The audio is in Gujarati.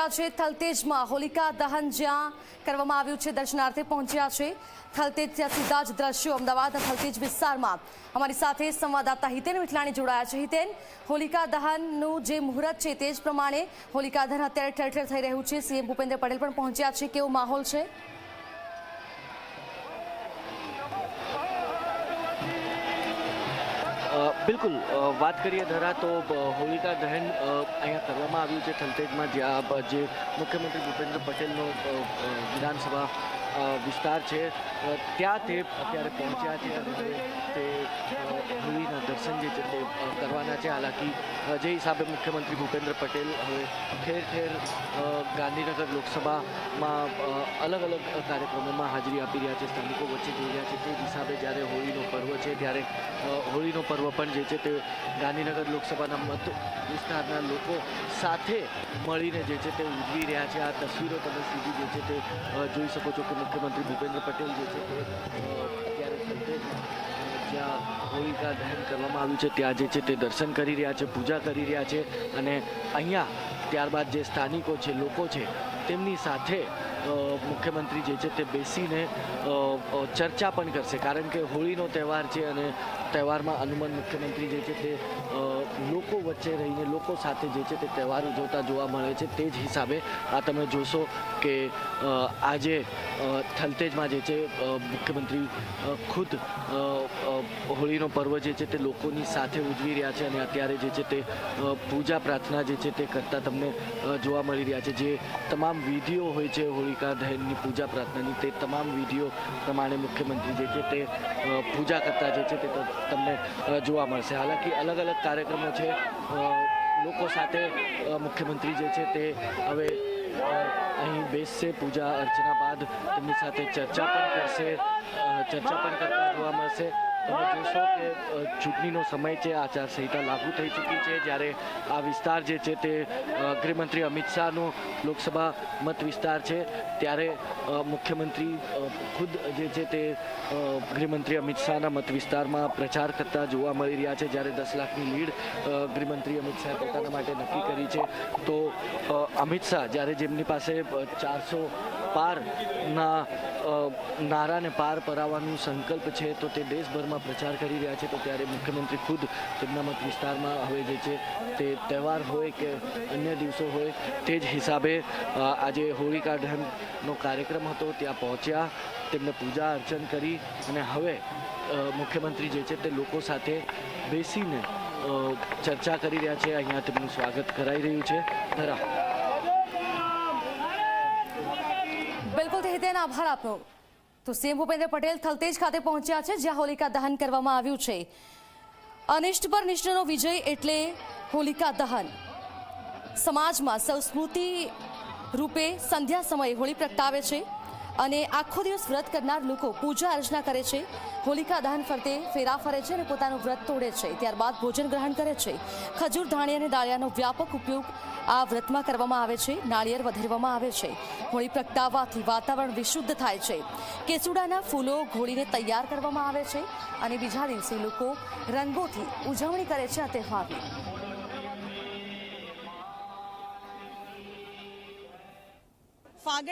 પહોંચ્યા છે થલતેજમાં. હોલિકા દહન જ્યાં કરવામાં આવ્યું છે, દર્શનાર્થે પહોંચ્યા છે. થલતેજ ત્યાં સીધા જ દ્રશ્યો અમદાવાદ થલતેજ વિસ્તારમાં. અમારી સાથે સંવાદદાતા હિતેન વિઠલાણી જોડાયા છે. હિતેન, હોલિકા દહનનું જે મુહૂર્ત છે તે જ પ્રમાણે હોલિકા દહન અત્યારે ઠેર ઠેર થઈ રહ્યું છે. સીએમ ભૂપેન્દ્ર પટેલ પણ પહોંચ્યા છે. કેવો માહોલ છે? બિલકુલ વાત કરીએ ધરા તો હોલિકા દહન અહીંયા કરવામાં આવ્યું છે થલતેજમાં જ્યાં જે મુખ્યમંત્રી ભૂપેન્દ્ર પટેલનો વિધાનસભા વિસ્તાર છે. ત્યાં તે અત્યારે પહોંચ્યા છે અને તે હોળીના દર્શન જે છે તે કરવાના છે. હાલાકી જે હિસાબે મુખ્યમંત્રી ભૂપેન્દ્ર પટેલ હવે ઠેર ઠેર ગાંધીનગર લોકસભામાં અલગ અલગ કાર્યક્રમોમાં હાજરી આપી રહ્યા છે. સ્થાનિકો વચ્ચે જોઈ રહ્યા છે તે હિસાબે જ્યારે હોળીનો પર્વ છે ત્યારે હોળીનો પર્વ પણ જે છે તે ગાંધીનગર લોકસભાના મત વિસ્તારના લોકો સાથે મળીને જે છે તે ઉજવી રહ્યા છે. આ તસવીરો તમે સીધી જે છે તે જોઈ શકો છો કે મુખ્યમંત્રી ભૂપેન્દ્ર પટેલ જે છે અત્યારે જ્યાં હોલિકા દહન કરવામાં આવ્યું છે, ત્યાં જે છે તે દર્શન કરી રહ્યા છે, પૂજા કરી રહ્યા છે, અને અહીંયા ત્યારબાદ જે સ્થાનિકો છે, લોકો છે, તેમની સાથે મુખ્યમંત્રી જે છે તે બેસીને ચર્ચા પણ કરશે. કારણ કે હોળીનો તહેવાર છે અને તહેવારમાં હનુમાન મુખ્યમંત્રી જે છે તે લોકો વચ્ચે રહીને, લોકો સાથે જે છે તે તહેવાર ઉજવતા જોવા મળે છે. તે જ હિસાબે આ તમે જોશો કે આજે થલતેજમાં જે છે મુખ્યમંત્રી ખુદ હોળીનો પર્વ જે છે તે લોકોની સાથે ઉજવી રહ્યા છે અને અત્યારે જે છે તે પૂજા પ્રાર્થના જે છે તે કરતા તમને જોવા મળી રહ્યા છે. જે તમામ વિધિઓ હોય છે હોળિકા દહનની, પૂજા પ્રાર્થનાની, તે તમામ વિધિઓ પ્રમાણે મુખ્યમંત્રી જે છે તે પૂજા કરતા જે છે તે તમને જોવા મળશે. હાલાકી અલગ અલગ કાર્યક્રમો છે. લોકો સાથે મુખ્યમંત્રી જે છે તે હવે અહીં બેસશે. પૂજા અર્ચના બાદ તેમની સાથે ચર્ચા પણ કરશે. ચર્ચા પણ કરતા જોવા મળશે. તમે જોશો કે ચૂંટણીનો સમય છે, આચારસંહિતા લાગુ થઈ ચૂકી છે. જ્યારે આ વિસ્તાર જે છે તે ગૃહમંત્રી અમિત શાહનો લોકસભા મત વિસ્તાર છે. ત્યારે મુખ્યમંત્રી ખુદ જે છે તે ગૃહમંત્રી અમિત શાહના મત વિસ્તારમાં પ્રચાર કરતા જોવા મળી રહ્યા છે. જ્યારે દસ લાખની લીડ ગૃહમંત્રી અમિત શાહે પોતાના માટે નક્કી કરી છે, તો અમિત શાહ જ્યારે જેમની પાસે ચારસો પારના નારાને પાર પરાવવાનું સંકલ્પ છે, તો તે દેશભરમાં પ્રચાર કરી રહ્યા છે, તો ત્યારે મુખ્યમંત્રી ખુદ તેમના મત વિસ્તારમાં હવે જે છે, તે તહેવાર હોય કે અન્ય દિવસો હોય, તે જ હિસાબે આજે હોળિકા દહનનો કાર્યક્રમ હતો, ત્યાં પહોંચ્યા, તેમને પૂજા અર્ચન કરી અને હવે મુખ્યમંત્રી જે છે, તે લોકો સાથે બેસીને ચર્ચા કરી રહ્યા છે, અહીંયા તેમનું સ્વાગત કરાઈ રહ્યું છે. ધરા. બિલકુલ તે આભાર આપનો તો સીએમ ભૂપેન્દ્ર પટેલ થલતેજ ખાતે પહોંચ્યા છે, જ્યાં હોલિકા દહન કરવામાં આવ્યું છે. અનિષ્ટ પર નિષ્ઠનો વિજય એટલે હોલિકા દહન. સમાજમાં સંસ્મૃતિ રૂપે સંધ્યા સમયે હોળી પ્રગટાવે છે. અને આખો દિવસ વ્રત કરનાર લોકો પૂજા અર્ચના કરે છે. હોલિકા દહન ફરતે ફેરા ફરે છે અને પોતાનું વ્રત તોડે છે. ત્યારબાદ ભોજન ગ્રહણ કરે છે. ખજૂર, ધાણી અને દાળિયાનો વ્યાપક ઉપયોગ આ વ્રતમાં કરવામાં આવે છે. નાળિયેર વધેરવામાં આવે છે. હોળી પ્રગટાવવાથી વાતાવરણ વિશુદ્ધ થાય છે. કેસુડાના ફૂલો ઘોળીને તૈયાર કરવામાં આવે છે અને બીજા દિવસે લોકો રંગોથી ઉજવણી કરે છે આ તહેવારની. ફાગણી